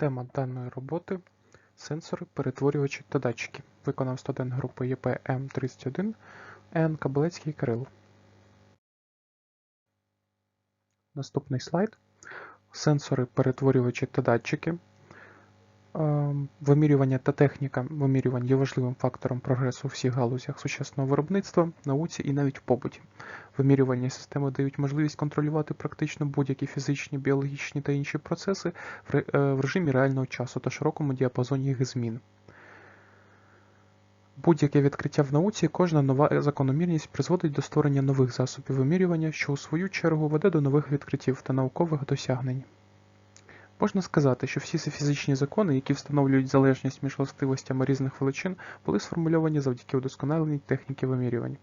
Тема даної роботи сенсори, перетворювачі та датчики. Виконав студент групи ЄП М31 Н. Кабелецький Кирил. Наступний слайд. Сенсори, перетворювачі та датчики. Ем, Вимірювання та техніка вимірювань є важливим фактором прогресу у всіх галузях сучасного виробництва, науці і навіть побуті. Вимірювальні системи дають можливість контролювати практично будь-які фізичні, біологічні та інші процеси е, в режимі реального часу та широкому діапазоні їх змін. Будь-яке відкриття в науці, кожна нова закономірність призводить до створення нових засобів вимірювання, що у свою чергу веде до нових відкриттів та наукових досягнень. Можна сказати, що всі фізичні закони, які встановлюють залежність між властивостями різних величин, були сформульовані завдяки удосконаленій техніки вимірювань.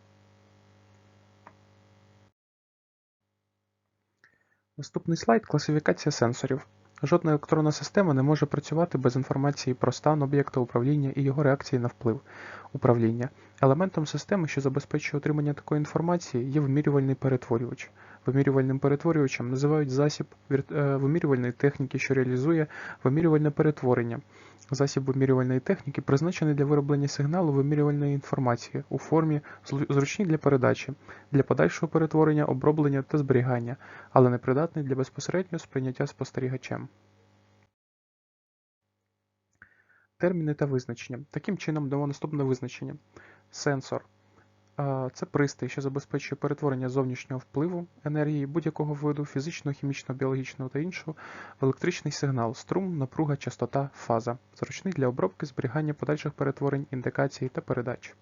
Наступний слайд класифікація сенсорів. Жодна електронна система не може працювати без інформації про стан об'єкта управління і його реакції на вплив управління. Елементом системи, що забезпечує отримання такої інформації, є вимірювальний перетворювач. Вимірювальним перетворювачем називають засіб е, вимірювальної техніки, що реалізує вимірювальне перетворення. Засіб вимірювальної техніки призначений для вироблення сигналу вимірювальної інформації у формі зручній для передачі, для подальшого перетворення, оброблення та зберігання, але не придатний для безпосереднього сприйняття спостерігачем. Терміни та визначення. Таким чином дамо наступне визначення. Сенсор це пристрій, що забезпечує перетворення зовнішнього впливу енергії будь-якого виду фізичного, хімічного, біологічного та іншого в електричний сигнал, струм, напруга, частота, фаза, зручний для обробки, зберігання подальших перетворень, індикацій та передач.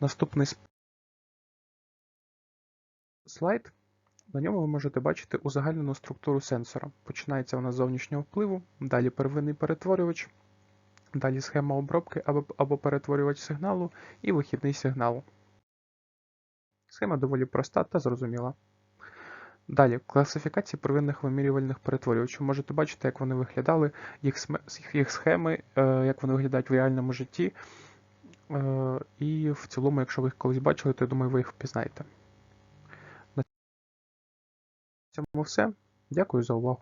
Наступний слайд. На ньому ви можете бачити узагальнену структуру сенсора. Починається вона з зовнішнього впливу, далі первинний перетворювач, далі схема обробки або, або перетворювач сигналу і вихідний сигнал. Схема доволі проста та зрозуміла. Далі, класифікація первинних вимірювальних перетворювачів. Можете бачити, як вони виглядали, їх, їх схеми, е, як вони виглядають в реальному житті. Е, І в цілому, якщо ви їх колись бачили, то я думаю, ви їх впізнаєте. На цьому все. Дякую за увагу.